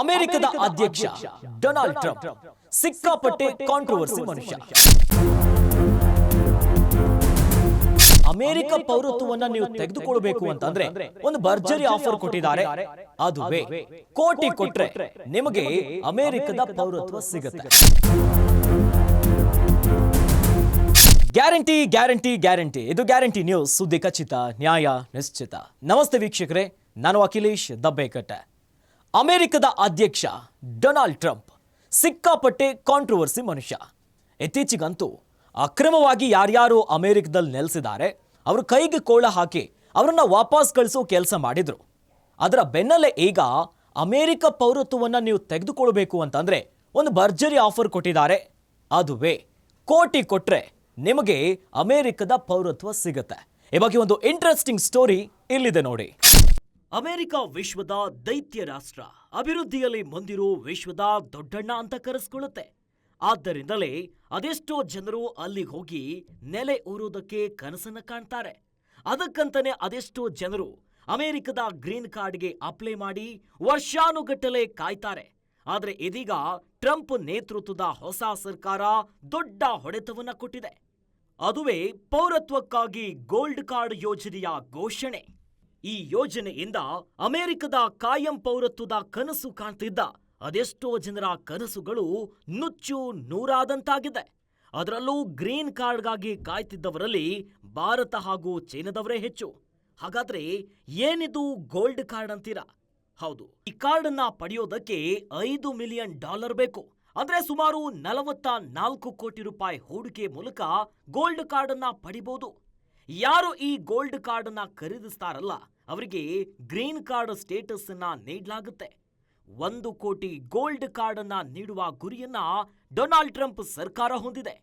ಅಮೆರಿಕದ ಅಧ್ಯಕ್ಷ Donald Trump ಸಿಕ್ಕಾಪಟ್ಟೆ ಕಾಂಟ್ರವರ್ಸಿ ಮನುಷ್ಯ. ಅಮೆರಿಕ ಪೌರತ್ವವನ್ನ ನೀವು ತೆಗೆದುಕೊಳ್ಬೇಕು ಅಂತಂದ್ರೆ ಒಂದು ಭರ್ಜರಿ ಆಫರ್ ಕೊಟ್ಟಿದ್ದಾರೆ. ಅದುವೇ ಕೋಟಿ ಕೊಟ್ರೆ ನಿಮಗೆ ಅಮೆರಿಕದ ಪೌರತ್ವ ಸಿಗುತ್ತೆ. Guarantee guarantee guarantee. ಇದು ಗ್ಯಾರಂಟಿ ನ್ಯೂಸ್. ಸುದ್ದಿ ಖಚಿತ ನ್ಯಾಯ ನಿಶ್ಚಿತ. ನಮಸ್ತೆ ವೀಕ್ಷಕರೇ ನಾನು ಅಖಿಲೇಶ್ ದಬ್ಬೆಕಟ್ಟೆ. ಅಮೆರಿಕದ ಅಧ್ಯಕ್ಷ ಡೊನಾಲ್ಡ್ ಟ್ರಂಪ್ ಸಿಕ್ಕಾಪಟ್ಟೆ ಕಾಂಟ್ರವರ್ಸಿ ಮನುಷ್ಯ. ಇತ್ತೀಚೆಗಂತೂ ಅಕ್ರಮವಾಗಿ ಯಾರ್ಯಾರು ಅಮೆರಿಕದಲ್ಲಿ ನೆಲೆಸಿದ್ದಾರೆ, ಅವ್ರ ಕೈಗೆ ಕೋಳ ಹಾಕಿ ಅವರನ್ನ ವಾಪಸ್ ಕಳಿಸೋ ಕೆಲಸ ಮಾಡಿದ್ರು. ಅದರ ಬೆನ್ನಲ್ಲೇ ಈಗ ಅಮೆರಿಕ ಪೌರತ್ವವನ್ನ ನೀವು ತೆಗೆದುಕೊಳ್ಬೇಕು ಅಂತಂದ್ರೆ ಒಂದು ಭರ್ಜರಿ ಆಫರ್ ಕೊಟ್ಟಿದ್ದಾರೆ. ಅದುವೇ ಕೋಟಿ ಕೊಟ್ರೆ ನಿಮಗೆ ಅಮೆರಿಕದ ಪೌರತ್ವ ಸಿಗುತ್ತೆ. ಈ ಬಗ್ಗೆ ಒಂದು ಇಂಟ್ರೆಸ್ಟಿಂಗ್ ಸ್ಟೋರಿ ಇಲ್ಲಿದೆ ನೋಡಿ. ಅಮೆರಿಕ ವಿಶ್ವದ ದೈತ್ಯ ರಾಷ್ಟ್ರ. ಅಭಿವೃದ್ಧಿಯಲ್ಲಿ ಮುಂದಿರೋ ವಿಶ್ವದ ದೊಡ್ಡಣ್ಣ ಅಂತ ಕರೆಸ್ಕೊಳ್ಳುತ್ತೆ. ಆದ್ದರಿಂದಲೇ ಅದೆಷ್ಟೋ ಜನರು ಅಲ್ಲಿ ಹೋಗಿ ನೆಲೆ ಊರೋದಕ್ಕೆ ಕನಸನ್ನು ಕಾಣ್ತಾರೆ. ಅದಕ್ಕಂತಾನೆ ಅದೆಷ್ಟೋ ಜನರು ಅಮೆರಿಕದ ಗ್ರೀನ್ ಕಾರ್ಡ್ಗೆ ಅಪ್ಲೈ ಮಾಡಿ ವರ್ಷಾನುಗಟ್ಟಲೆ ಕಾಯ್ತಾರೆ. ಆದರೆ ಇದೀಗ ಟ್ರಂಪ್ ನೇತೃತ್ವದ ಹೊಸ ಸರ್ಕಾರ ದೊಡ್ಡ ಹೊಡೆತವನ್ನ ಕೊಟ್ಟಿದೆ. ಅದುವೇ ಪೌರತ್ವಕ್ಕಾಗಿ ಗೋಲ್ಡ್ ಕಾರ್ಡ್ ಯೋಜನೆಯ ಘೋಷಣೆ. ಈ ಯೋಜನೆಯಿಂದ ಅಮೆರಿಕದ ಕಾಯಂ ಪೌರತ್ವದ ಕನಸು ಕಾಣ್ತಿದ್ದ. ಅದೆಷ್ಟೋ ಜನರ ಕನಸುಗಳು ನುಚ್ಚು ನೂರಾದಂತಾಗಿದೆ. ಅದರಲ್ಲೂ ಗ್ರೀನ್ ಕಾರ್ಡ್ಗಾಗಿ ಕಾಯ್ತಿದ್ದವರಲ್ಲಿ ಭಾರತ ಹಾಗೂ ಚೀನಾದವರೇ ಹೆಚ್ಚು. ಹಾಗಾದ್ರೆ ಏನಿದು ಗೋಲ್ಡ್ ಕಾರ್ಡ್ ಅಂತೀರಾ? ಹೌದು, ಈ ಕಾರ್ಡ್ ಅನ್ನ ಪಡೆಯೋದಕ್ಕೆ ಐದು ಮಿಲಿಯನ್ ಡಾಲರ್ ಬೇಕು. ಅಂದ್ರೆ ಸುಮಾರು ನಲವತ್ತ ನಾಲ್ಕು ಕೋಟಿ ರೂಪಾಯಿ ಹೂಡಿಕೆ ಮೂಲಕ ಗೋಲ್ಡ್ ಕಾರ್ಡ್ ಅನ್ನ ಪಡಿಬಹುದು ಯಾರು ಈ ಗೋಲ್ಡ್ ಕಾರ್ಡ್ ಅನ್ನ ಖರೀದಿಸ್ತಾರಲ್ಲ ಅವರಿಗೆ ಗ್ರೀನ್ ಕಾರ್ಡ್ ಸ್ಟೇಟಸ್ ಅನ್ನ ನೀಡಲಾಗುತ್ತೆ. ಒಂದು ಕೋಟಿ ಗೋಲ್ಡ್ ಕಾರ್ಡ್ ಅನ್ನ ನೀಡುವ ಗುರಿಯನ್ನ ಡೊನಾಲ್ಡ್ ಟ್ರಂಪ್ ಸರ್ಕಾರ ಹೊಂದಿದೆ.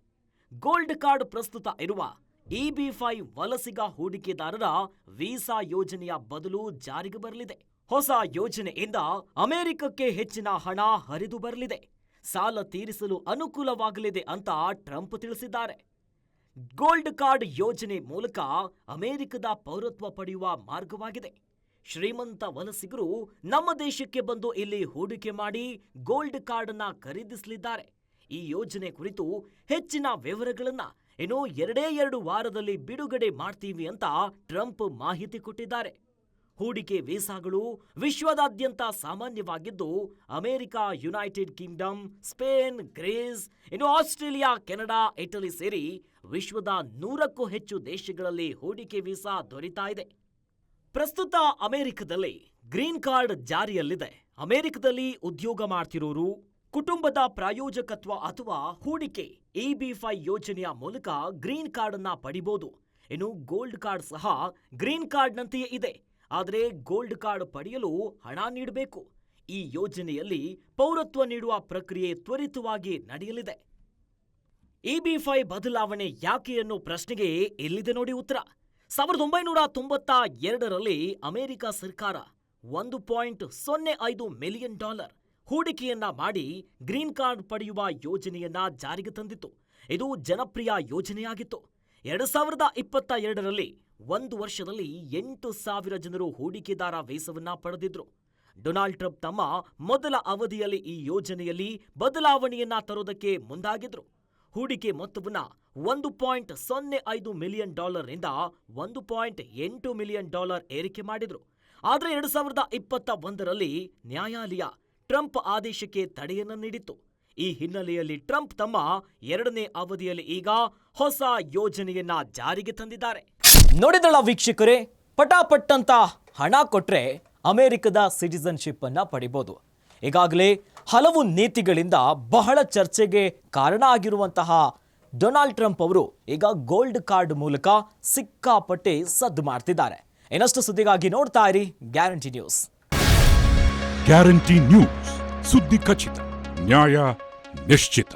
ಗೋಲ್ಡ್ ಕಾರ್ಡ್ ಪ್ರಸ್ತುತ ಇರುವ ಇಬಿ ಫೈವ್ ವಲಸಿಗ ಹೂಡಿಕೆದಾರರ ವೀಸಾ ಯೋಜನೆಯ ಬದಲು ಜಾರಿಗೆ ಬರಲಿದೆ. ಹೊಸ ಯೋಜನೆಯಿಂದ ಅಮೆರಿಕಕ್ಕೆ ಹೆಚ್ಚಿನ ಹಣ ಹರಿದು ಬರಲಿದೆ. ಸಾಲ ತೀರಿಸಲು ಅನುಕೂಲವಾಗಲಿದೆ ಅಂತ ಟ್ರಂಪ್ ತಿಳಿಸಿದ್ದಾರೆ. ಗೋಲ್ಡ್ ಕಾರ್ಡ್ ಯೋಜನೆ ಮೂಲಕ ಅಮೆರಿಕದ ಪೌರತ್ವ ಪಡೆಯುವ ಮಾರ್ಗವಾಗಿದೆ. ಶ್ರೀಮಂತ ವಲಸಿಗರು ನಮ್ಮ ದೇಶಕ್ಕೆ ಬಂದು ಇಲ್ಲಿ ಹೂಡಿಕೆ ಮಾಡಿ ಗೋಲ್ಡ್ ಕಾರ್ಡ್ ಅನ್ನ ಖರೀದಿಸಲಿದ್ದಾರೆ. ಈ ಯೋಜನೆ ಕುರಿತು ಹೆಚ್ಚಿನ ವಿವರಗಳನ್ನ ಇನ್ನು ಎರಡೇ ಎರಡು ವಾರದಲ್ಲಿ ಬಿಡುಗಡೆ ಮಾಡ್ತೀವಿ ಅಂತ ಟ್ರಂಪ್ ಮಾಹಿತಿ ಕೊಟ್ಟಿದ್ದಾರೆ. ಹೂಡಿಕೆ ವೀಸಾಗಳು ವಿಶ್ವದಾದ್ಯಂತ ಸಾಮಾನ್ಯವಾಗಿದ್ದು, America, United Kingdom, Spain, Greece, ಇನ್ನು ಆಸ್ಟ್ರೇಲಿಯಾ, ಕೆನಡಾ, ಇಟಲಿ ಸೇರಿ ವಿಶ್ವದ ನೂರಕ್ಕೂ ಹೆಚ್ಚು ದೇಶಗಳಲ್ಲಿ ಹೂಡಿಕೆ ವೀಸಾ ದೊರೀತಾ ಇದೆ. ಪ್ರಸ್ತುತ ಅಮೆರಿಕದಲ್ಲಿ ಗ್ರೀನ್ ಕಾರ್ಡ್ ಜಾರಿಯಲ್ಲಿದೆ. ಅಮೆರಿಕದಲ್ಲಿ ಉದ್ಯೋಗ ಮಾಡ್ತಿರೋರು, ಕುಟುಂಬದ ಪ್ರಾಯೋಜಕತ್ವ ಅಥವಾ ಹೂಡಿಕೆ ಇಬಿ ಫೈ ಯೋಜನೆಯ ಮೂಲಕ ಗ್ರೀನ್ ಕಾರ್ಡ್ ಅನ್ನ ಪಡಿಬಹುದು ಇನ್ನು ಗೋಲ್ಡ್ ಕಾರ್ಡ್ ಸಹ ಗ್ರೀನ್ ಕಾರ್ಡ್ನಂತೆಯೇ ಇದೆ. ಆದರೆ ಗೋಲ್ಡ್ ಕಾರ್ಡ್ ಪಡೆಯಲು ಹಣ ನೀಡಬೇಕು. ಈ ಯೋಜನೆಯಲ್ಲಿ ಪೌರತ್ವ ನೀಡುವ ಪ್ರಕ್ರಿಯೆ ತ್ವರಿತವಾಗಿ ನಡೆಯಲಿದೆ. ಇಬಿ ಫೈ ಬದಲಾವಣೆ ಯಾಕೆ ಅನ್ನೋ ಪ್ರಶ್ನೆಗೆ ಎಲ್ಲಿದೆ ನೋಡಿ ಉತ್ತರ. ಸಾವಿರದ ಒಂಬೈನೂರ ತೊಂಬತ್ತ ಎರಡರಲ್ಲಿ ಅಮೆರಿಕ ಸರ್ಕಾರ ಒಂದು ಪಾಯಿಂಟ್ ಸೊನ್ನೆ ಐದು ಮಿಲಿಯನ್ ಡಾಲರ್ ಹೂಡಿಕೆಯನ್ನ ಮಾಡಿ ಗ್ರೀನ್ ಕಾರ್ಡ್ ಪಡೆಯುವ ಯೋಜನೆಯನ್ನ ಜಾರಿಗೆ ತಂದಿತ್ತು. ಇದು ಜನಪ್ರಿಯ ಯೋಜನೆಯಾಗಿತ್ತು. ಎರಡು ಸಾವಿರದ ಇಪ್ಪತ್ತ ಎರಡರಲ್ಲಿ ಒಂದು ವರ್ಷದಲ್ಲಿ ಎಂಟು ಸಾವಿರ ಜನರು ಹೂಡಿಕೆದಾರ ವೇಸವನ್ನ ಪಡೆದಿದ್ರು. ಡೊನಾಲ್ಡ್ ಟ್ರಂಪ್ ತಮ್ಮ ಮೊದಲ ಅವಧಿಯಲ್ಲಿ ಈ ಯೋಜನೆಯಲ್ಲಿ ಬದಲಾವಣೆಯನ್ನ ತರೋದಕ್ಕೆ ಮುಂದಾಗಿದ್ರು. ಹೂಡಿಕೆ ಮೊತ್ತವನ್ನ ಒಂದು ಪಾಯಿಂಟ್ ಸೊನ್ನೆ ಐದು ಮಿಲಿಯನ್ ಡಾಲರ್ನಿಂದ ಒಂದು ಪಾಯಿಂಟ್ ಎಂಟು ಮಿಲಿಯನ್ ಡಾಲರ್ ಏರಿಕೆ ಮಾಡಿದ್ರು. ಆದರೆ ಎರಡು ಸಾವಿರದ ಇಪ್ಪತ್ತ ಒಂದರಲ್ಲಿ ನ್ಯಾಯಾಲಯ ಟ್ರಂಪ್ ಆದೇಶಕ್ಕೆ ತಡೆಯನ್ನ ನೀಡಿತ್ತು. ಈ ಹಿನ್ನೆಲೆಯಲ್ಲಿ ಟ್ರಂಪ್ ತಮ್ಮ ಎರಡನೇ ಅವಧಿಯಲ್ಲಿ ಈಗ ಹೊಸ ಯೋಜನೆಯನ್ನ ಜಾರಿಗೆ ತಂದಿದ್ದಾರೆ. ನೋಡಿದಳ ವೀಕ್ಷಕರೇ, ಪಟಾಪಟ್ಟಂತ ಹಣ ಕೊಟ್ಟರೆ ಅಮೆರಿಕದ ಸಿಟಿಸನ್ಶಿಪ್ ಅನ್ನ ಪಡಿಬೋದು. ಈಗಾಗಲೇ ಹಲವು ನೀತಿಗಳಿಂದ ಬಹಳ ಚರ್ಚೆಗೆ ಕಾರಣ ಆಗಿರುವಂತಹ ಡೊನಾಲ್ಡ್ ಟ್ರಂಪ್ ಅವರು ಈಗ ಗೋಲ್ಡ್ ಕಾರ್ಡ್ ಮೂಲಕ ಸಿಕ್ಕಾಪಟ್ಟೆ ಸದ್ದು ಮಾಡ್ತಿದ್ದಾರೆ. ಇನ್ನಷ್ಟು ಸುದ್ದಿಗಾಗಿ ನೋಡ್ತಾ ಇರಿ ಗ್ಯಾರಂಟಿ ನ್ಯೂಸ್. ಗ್ಯಾರಂಟಿ ನ್ಯೂಸ್, ಸುದ್ದಿ ಖಚಿತ, ನ್ಯಾಯ ನಿಶ್ಚಿತ.